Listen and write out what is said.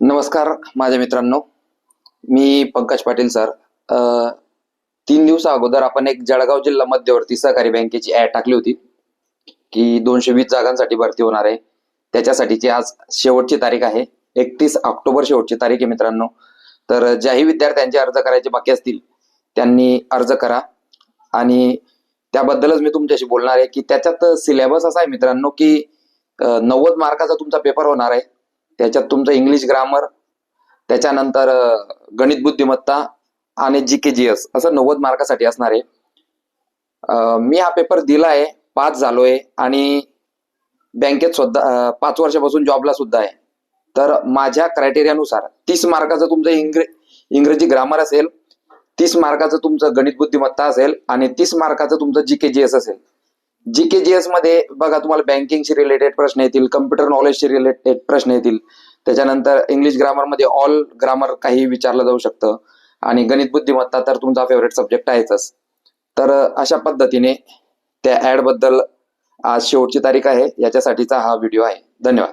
नमस्कार माझ्या मित्रांनो. मी पंकज पाटील सर. तीन दिवसा अगोदर आपण एक जळगाव जिल्हा मध्यवर्ती सहकारी बँकेची ऍड टाकली होती की दोनशे वीस जागांसाठी भरती होणार आहे. त्याच्यासाठीची आज शेवटची तारीख आहे. एकतीस ऑक्टोबर शेवटची तारीख आहे मित्रांनो. तर ज्याही विद्यार्थ्यांचे अर्ज करायचे बाकी असतील त्यांनी अर्ज करा. आणि त्याबद्दलच मी तुमच्याशी बोलणार आहे की त्याच्यात सिलेबस असा आहे मित्रांनो की नव्वद मार्काचा तुमचा पेपर होणार आहे. त्याच्यात तुमचं इंग्लिश ग्रामर त्याच्यानंतर गणित बुद्धिमत्ता आणि जी के जी एस असं नव्वद मार्कासाठी असणार आहे. मी हा पेपर दिला आहे पास झालोय आणि बँकेत सुद्धा पाच वर्षापासून जॉबला सुद्धा आहे. तर माझ्या क्रायटेरियानुसार तीस मार्काचं तुमचं इंग्र इंग्रजी ग्रामर असेल तीस मार्काचं तुमचं गणित बुद्धिमत्ता असेल आणि तीस मार्काचं तुमचं जी के जी एस असेल. जी मध्ये बघा तुम्हाला बँकिंगशी रिलेटेड प्रश्न येतील कम्प्युटर नॉलेजशी रिलेटेड प्रश्न येतील. त्याच्यानंतर इंग्लिश ग्रामरमध्ये ऑल ग्रामर काही विचारलं जाऊ शकतं. आणि गणित बुद्धिमत्ता तर तुमचा फेवरेट सब्जेक्ट आहेच तर अशा पद्धतीने त्या ऍडबद्दल आज शेवटची तारीख आहे. याच्यासाठीचा हा व्हिडिओ आहे. धन्यवाद.